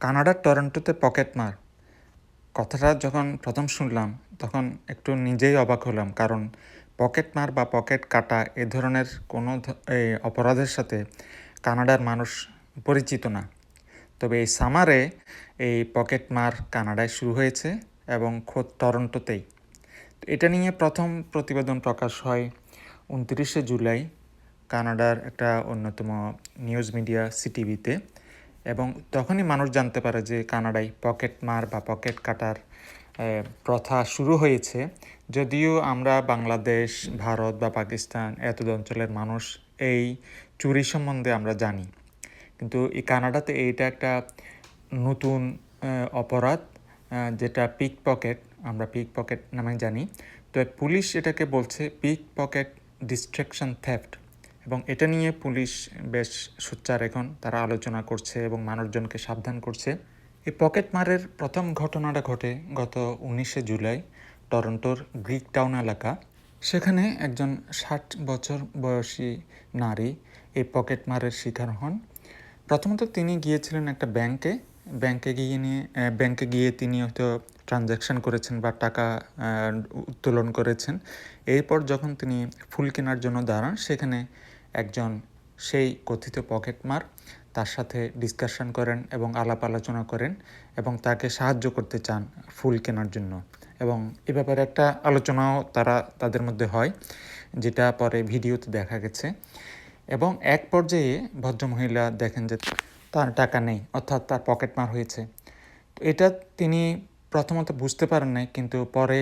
কানাডার টরন্টোতে পকেট মার। কথাটা যখন প্রথম শুনলাম, তখন একটু নিজেই অবাক হলাম, কারণ পকেট মার বা পকেট কাটা এ ধরনের কোনো অপরাধের সাথে কানাডার মানুষ পরিচিত না। তবে এই সামারে এই পকেট মার কানাডায় শুরু হয়েছে এবং খোদ টরন্টোতেই। এটা নিয়ে প্রথম প্রতিবেদন প্রকাশ হয় উনত্রিশে জুলাই কানাডার একটা অন্যতম নিউজ মিডিয়া সিটিভিতে এবং তখনই মানুষ জানতে পারে যে কানাডায় পকেট মার বা পকেট কাটার প্রথা শুরু হয়েছে। যদিও আমরা বাংলাদেশ, ভারত বা পাকিস্তান এত অঞ্চলের মানুষ এই চুরি সম্বন্ধে আমরা জানি। কিন্তু এই কানাডাতে এইটা একটা নতুন অপরাধ যেটা পিক পকেট, আমরা পিক পকেট নামে জানি। তো পুলিশ এটাকে বলছে পিক পকেট ডিস্ট্রাকশন থেফট। এবং এটা নিয়ে পুলিশ বেশ সোচ্চার এখন। তারা আলোচনা করছে এবং মানুষজনকে সাবধান করছে। এই পকেট মারের প্রথম ঘটনাটা ঘটে গত উনিশে জুলাই টরন্টোর গ্রিক টাউন এলাকা। সেখানে একজন ষাট বছর বয়সী নারী এই পকেট মারের শিকার হন। প্রথমত তিনি গিয়েছিলেন একটা ব্যাংকে। ব্যাংকে গিয়ে নিয়ে ব্যাংকে গিয়ে তিনি হয়তো ট্রানজ্যাকশন করেছেন বা টাকা উত্তোলন করেছেন। এরপর যখন তিনি ফুল কেনার জন্য দাঁড়ান, সেখানে একজন সেই কথিত পকেটমার তার সাথে ডিসকাশন করেন এবং আলাপ আলোচনা করেন এবং তাকে সাহায্য করতে চান ফুল কেনার জন্য। এবং এ ব্যাপারে একটা আলোচনাও তারা তাদের মধ্যে হয়, যেটা পরে ভিডিওতে দেখা গেছে। এবং এক পর্যায়ে ভদ্রমহিলা দেখেন যে তার টাকা নেই, অর্থাৎ তার পকেট মার হয়েছে। তো এটা তিনি প্রথমত বুঝতে পারেন নাই, কিন্তু পরে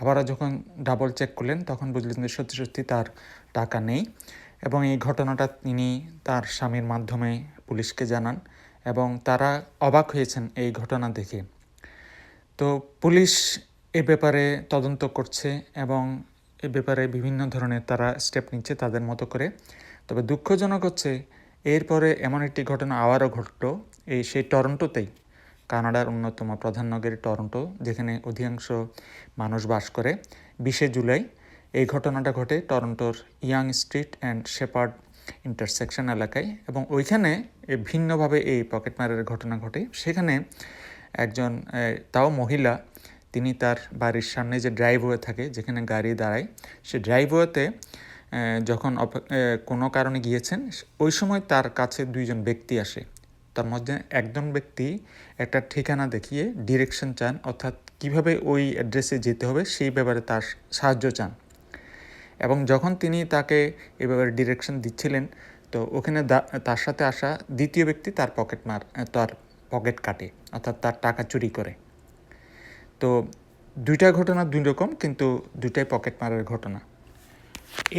আবারও যখন ডাবল চেক করলেন, তখন বুঝলেন যে সত্যি সত্যি তার টাকা নেই। এবং এই ঘটনাটা তিনি তার স্বামীর মাধ্যমে পুলিশকে জানান এবং তারা অবাক হয়েছেন এই ঘটনা দেখে। তো পুলিশ এ ব্যাপারে তদন্ত করছে এবং এ ব্যাপারে বিভিন্ন ধরনের তারা স্টেপ নিচ্ছে তাদের মতো করে। তবে দুঃখজনক হচ্ছে, এরপরে এমন একটি ঘটনা আবারও ঘটলো এই সেই টরন্টোতেই, কানাডার অন্যতম প্রধান নগরী টরন্টো, যেখানে অধিকাংশ মানুষ বাস করে। বিশে জুলাই এই ঘটনাটা ঘটে টরন্টোর Yonge Street and Sheppard intersection এলাকায় এবং ওইখানে ভিন্নভাবে এই পকেটমারের ঘটনা ঘটে। সেখানে একজন তাও মহিলা, তিনি তার বাড়ির সামনে যে ড্রাইভওয়ে থাকে, যেখানে গাড়ি দাঁড়ায়, সে ড্রাইভওয়েতে যখন কোনো কারণে গিয়েছেন, ওই সময় তার কাছে দুইজন ব্যক্তি আসে। তার মধ্যে একজন ব্যক্তি একটা ঠিকানা দেখিয়ে ডিরেকশন চান, অর্থাৎ কীভাবে ওই অ্যাড্রেসে যেতে হবে, সেই ব্যাপারে তার সাহায্য চান। এবং যখন তিনি তাকে এ ব্যাপারে ডিরেকশন দিচ্ছিলেন, তো ওখানে তার সাথে আসা দ্বিতীয় ব্যক্তি তার পকেট মার তার পকেট কাটে, অর্থাৎ তার টাকা চুরি করে। তো দুইটা ঘটনা দুই রকম, কিন্তু দুইটাই পকেট মারের ঘটনা।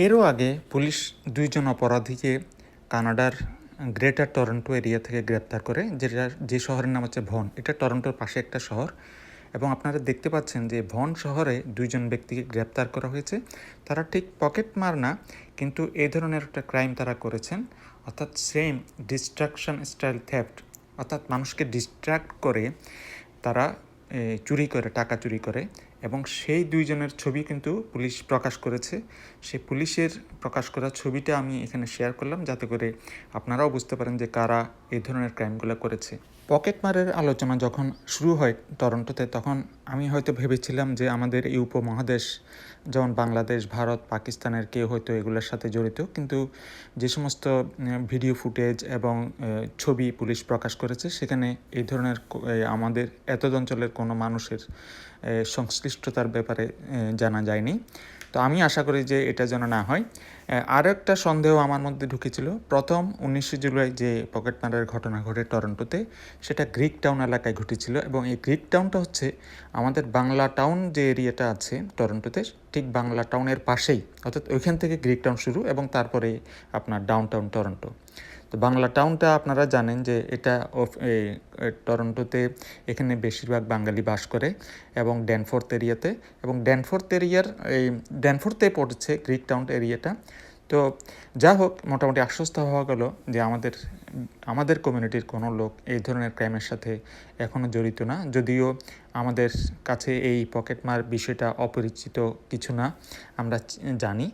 এরও আগে পুলিশ দুইজন অপরাধীকে কানাডার গ্রেটার টরন্টো এরিয়া থেকে গ্রেপ্তার করে, যেটা, যে শহরের নাম হচ্ছে ভন। এটা টরন্টোর পাশে একটা শহর। এবং আপনারা দেখতে পাচ্ছেন যে ভন শহরে দুইজন ব্যক্তিকে গ্রেপ্তার করা হয়েছে। তারা ঠিক পকেট মার না, কিন্তু এই ধরনের একটা ক্রাইম তারা করেছেন। অর্থাৎ সেম ডিস্ট্রাকশন স্টাইল থ্যাফট অর্থাৎ মানুষকে ডিস্ট্র্যাক্ট করে তারা চুরি করে, টাকা চুরি করে এবং সেই দুইজনের ছবি কিন্তু পুলিশ প্রকাশ করেছে। সেই পুলিশের প্রকাশ করা ছবিটা আমি এখানে শেয়ার করলাম যাতে করে আপনারাও বুঝতে পারেন যে কারা এই ধরনের ক্রাইমগুলো করেছে। পকেট মারের আলোচনা যখন শুরু হয় টরন্টোতে, তখন আমি হয়তো ভেবেছিলাম যে আমাদের এই উপমহাদেশ, যেমন বাংলাদেশ, ভারত, পাকিস্তানের কেউ হয়তো এগুলোর সাথে জড়িত। কিন্তু যে সমস্ত ভিডিও ফুটেজ এবং ছবি পুলিশ প্রকাশ করেছে, সেখানে এই ধরনের আমাদের এতদ অঞ্চলের কোনো মানুষের সংশ্লিষ্টতার ব্যাপারে জানা যায়নি। তো আমি আশা করি যে এটা যেন না হয়। আর একটা সন্দেহ আমার মধ্যে ঢুকেছিল। প্রথম উনিশে জুলাই যে পকেট মারের ঘটনা ঘটে টরন্টোতে, সেটা গ্রিক টাউন এলাকায় ঘটেছিল এবং এই গ্রিক টাউনটা হচ্ছে আমাদের বাংলা টাউন যে এরিয়াটা আছে টরন্টোতে, ঠিক বাংলা টাউনের পাশেই। অর্থাৎ ওইখান থেকে গ্রিক টাউন শুরু এবং তারপরে আপনার ডাউন টাউন টরন্টো। তো বাংলা টাউনটা আপনারা জানেন যে এটা টরন্টোতে এখানে বেশিরভাগ বাঙালি বাস করে এবং ড্যানফোর্থ এরিয়াতে এবং ড্যানফোর্থ এরিয়ার এই ড্যানফোর্থে পড়ছে গ্রিক টাউন এরিয়াটা তো যা হোক, মোটামুটি আশ্বস্ত হওয়া গেল যে আমাদের আমাদের কমিউনিটির কোনো লোক এই ধরনের ক্রাইমের সাথে এখনও জড়িত না। যদিও আমাদের কাছে এই পকেটমার বিষয়টা অপরিচিত কিছু না, আমরা জানি।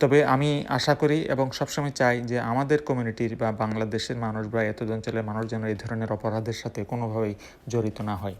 তবে আমি আশা করি এবং সবসময় চাই যে আমাদের কমিউনিটির বা বাংলাদেশের মানুষ বা এত অঞ্চলের মানুষ যেন এই ধরনের অপরাধের সাথে কোনোভাবেই জড়িত না হয়।